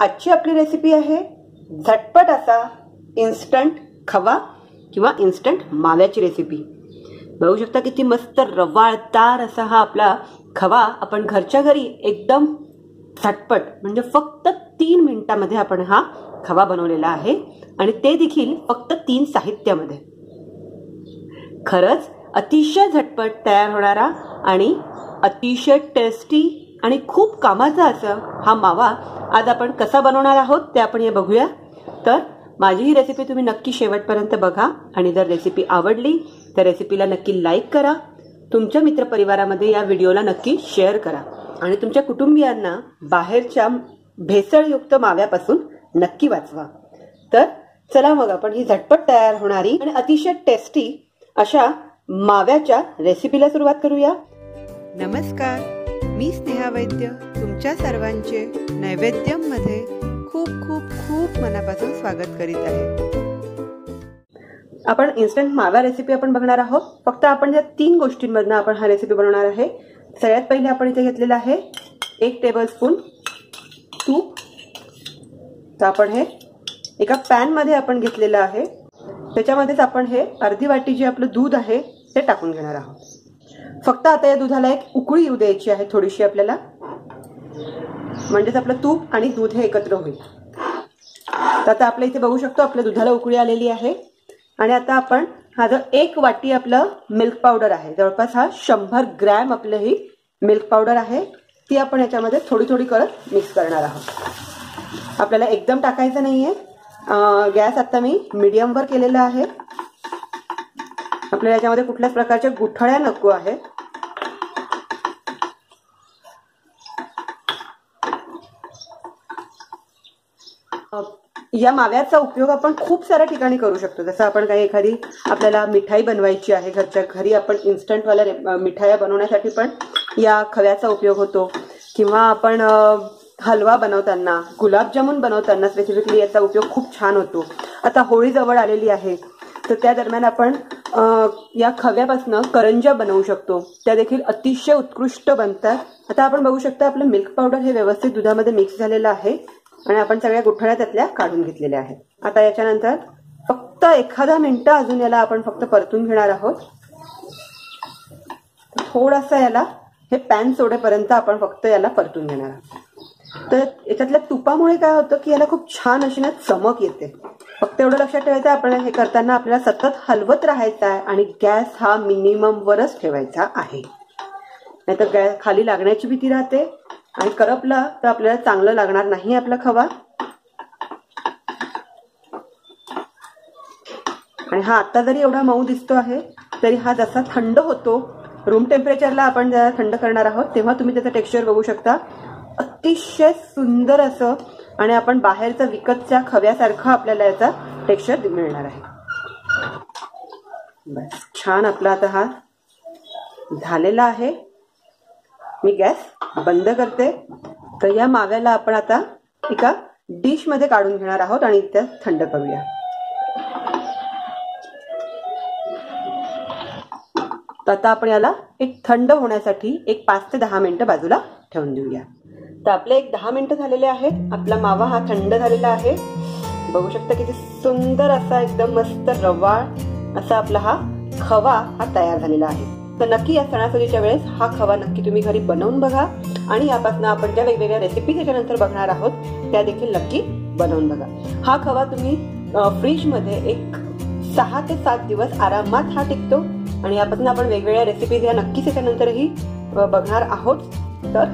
आजची आपली रेसिपी आहे. झटपट असा इन्स्टंट खवा किंवा इन्स्टंट माव्याची रेसिपी बघू शकता किती मस्त रवाळदार असा हा आपला खवा आपण घरच्या घरी एकदम झटपट म्हणजे फक्त तीन मिनिटामध्ये आपण हा खवा बनवलेला आहे. आणि ते देखील फक्त तीन साहित्यामध्ये. खरंच अतिशय झटपट तयार होणारा आणि अतिशय टेस्टी आणि खूप कामाचा असं हा मावा आज आपण कसा बनवणार आहोत ते आपण हे बघूया. तर माझी ही रेसिपी तुम्ही नक्की शेवटपर्यंत बघा आणि जर रेसिपी आवडली तर रेसिपीला नक्की लाईक करा. तुमच्या मित्रपरिवारामध्ये या व्हिडिओला नक्की शेअर करा. आणि तुमच्या कुटुंबियांना बाहेरच्या भेसळयुक्त माव्यापासून नक्की वाचवा. तर चला मग आपण ही झटपट तयार होणारी आणि अतिशय टेस्टी अशा माव्याच्या रेसिपीला सुरुवात करूया. नमस्कार. मी स्नेहा वैद्य तुमच्या सर्वांचे नैवेद्यममध्ये खूप खूप खूप मनापासून स्वागत करीत आहे. आपण इन्स्टंट मावा रेसिपी आपण बघणार आहोत. फक्त आपण ज्या तीन गोष्टींमधनं आपण हा रेसिपी बनवणार आहे सगळ्यात पहिले आपण इथे घेतलेलं आहे एक टेबल स्पून तूप. तर आपण हे एका पॅनमध्ये आपण घेतलेलं आहे. त्याच्यामध्येच आपण हे अर्धी वाटी जे आपलं दूध आहे ते टाकून घेणार आहोत. फक्त आता या दुधाला एक उकळी येऊ द्यायची आहे थोडीशी आपल्याला. म्हणजेच आपलं तूप आणि दूध हे एकत्र होईल. तर आता आपल्या इथे बघू शकतो आपल्या दुधाला उकळी आलेली आहे. आणि आता आपण हा जो एक वाटी आपलं मिल्क पावडर आहे जवळपास हा शंभर ग्रॅम आपलं ही मिल्क पावडर आहे ती आपण याच्यामध्ये थोडी थोडी करत मिक्स करणार आहोत. आपल्याला एकदम टाकायचं नाहीये. गॅस आता मी मीडियमवर केलेला आहे. आपल्याला याच्यामध्ये कुठल्याच प्रकारच्या गुठळ्या नको आहेत. या माव्याचा उपयोग आपण खूप साऱ्या ठिकाणी करू शकतो. जसं आपण काही एखादी आपल्याला मिठाई बनवायची आहे घरच्या घरी आपण इन्स्टंटवाल्या मिठाया बनवण्यासाठी पण या खव्याचा उपयोग होतो. किंवा आपण हलवा बनवताना गुलाबजामुन बनवताना स्पेसिफिकली याचा उपयोग खूप छान होतो. आता होळी जवळ आलेली आहे. तर त्या दरम्यान आपण या खव्यापासून करंजा बनवू शकतो. त्या देखील अतिशय उत्कृष्ट बनतात. आता आपण बघू शकता आपलं मिल्क पावडर हे व्यवस्थित दुधामध्ये मिक्स झालेलं आहे. आणि आपण सगळ्या गुठळ्या त्यातल्या काढून घेतलेल्या आहेत. आता याच्यानंतर फक्त एखादा मिनिटं अजून याला आपण फक्त परतून घेणार आहोत. थोडासा याला हे पॅन सोडेपर्यंत आपण फक्त याला परतून घेणार आहोत. तर याच्यातल्या तुपामुळे काय होतं की याला खूप छान अशी ना चमक येते. फक्त एवढं लक्षात ठेवायचं आपण हे करताना आपल्याला सतत हलवत राहायचं आहे आणि गॅस हा मिनिमम वरच ठेवायचा आहे. नाहीतर गॅस खाली लागण्याची भीती राहते आणि करपला तर आपल्याला चांगलं लागणार नाही आपला खवा. आणि हा आता जरी एवढा मऊ दिसतो आहे तरी हा जसा थंड होतो रूम टेम्परेचरला आपण जरा थंड करणार आहोत तेव्हा तुम्ही त्याचं टेक्स्चर बघू शकता. अतिशय सुंदर असं आणि आपण बाहेरचा विकतच्या खव्यासारखं आपल्याला याचा टेक्स्चर मिळणार आहे. बस छान आपला आता हा झालेला आहे. मी गॅस बंद करते. तर या माव्याला आपण आता एका डिशमध्ये काढून घेणार आहोत आणि त्या थंड करूया. तर आता आपण याला एक थंड होण्यासाठी एक पाच ते दहा मिनिटं बाजूला ठेवून देऊया. तर आपले एक दहा मिनिटं झालेले आहेत. आपला मावा हा थंड झालेला आहे. बघू शकता किती सुंदर असा एकदम मस्त रवाळ असा आपला हा खवा हा तयार झालेला आहे. तर नक्की या सणासुदीच्या वेळेस हा खवा नक्की तुम्ही घरी बनवून बघा आणि यापासून आपण ज्या वेगवेगळ्या रेसिपी त्याच्यानंतर बघणार आहोत त्या देखील नक्की बनवून बघा. हा खवा तुम्ही फ्रीजमध्ये एक सहा ते सात दिवस आरामात हा टिकतो आणि यापासून आपण वेगवेगळ्या रेसिपीज या नक्कीच त्याच्यानंतरही बघणार आहोत. तर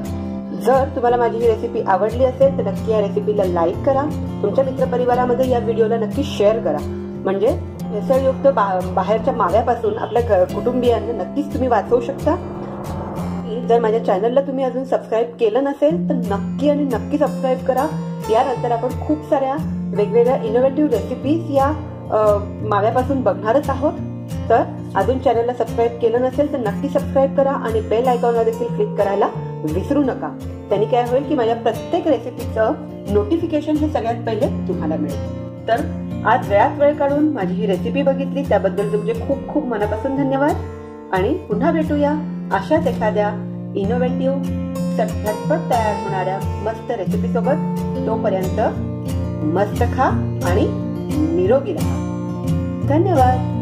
जर तुम्हाला माझी ही रेसिपी आवडली असेल तर नक्की या रेसिपीला लाईक करा. तुमच्या मित्रपरिवारामध्ये या व्हिडिओला नक्की शेअर करा. म्हणजे भेसळयुक्त बाहेरच्या माव्यापासून आपल्या कुटुंबियांना नक्कीच तुम्ही वाचवू शकता. जर माझ्या चॅनलला तुम्ही अजून सबस्क्राईब केलं नसेल तर नक्की आणि नक्की सबस्क्राईब करा. यानंतर आपण खूप साऱ्या वेगवेगळ्या इनोव्हेटिव्ह रेसिपीज या माव्यापासून बघणारच आहोत. तर अजून चॅनलला सबस्क्राईब केलं नसेल तर नक्की सबस्क्राईब करा आणि बेल आयकॉनला देखील क्लिक करायला विसरू नका. त्यांनी काय होईल की माझ्या प्रत्येक रेसिपीचं नोटिफिकेशन हे सगळ्यात पहिले तुम्हाला मिळेल. तर आज वेळात वेळ काढून माझी ही रेसिपी बघितली त्याबद्दल तुमचे खूप खूप मनापासून धन्यवाद. आणि पुन्हा भेटूया अशाच एखाद्या इनोव्हेटिव्ह झटपट तयार होणाऱ्या मस्त रेसिपी सोबत. तोपर्यंत मस्त खा आणि निरोगी राहा. धन्यवाद.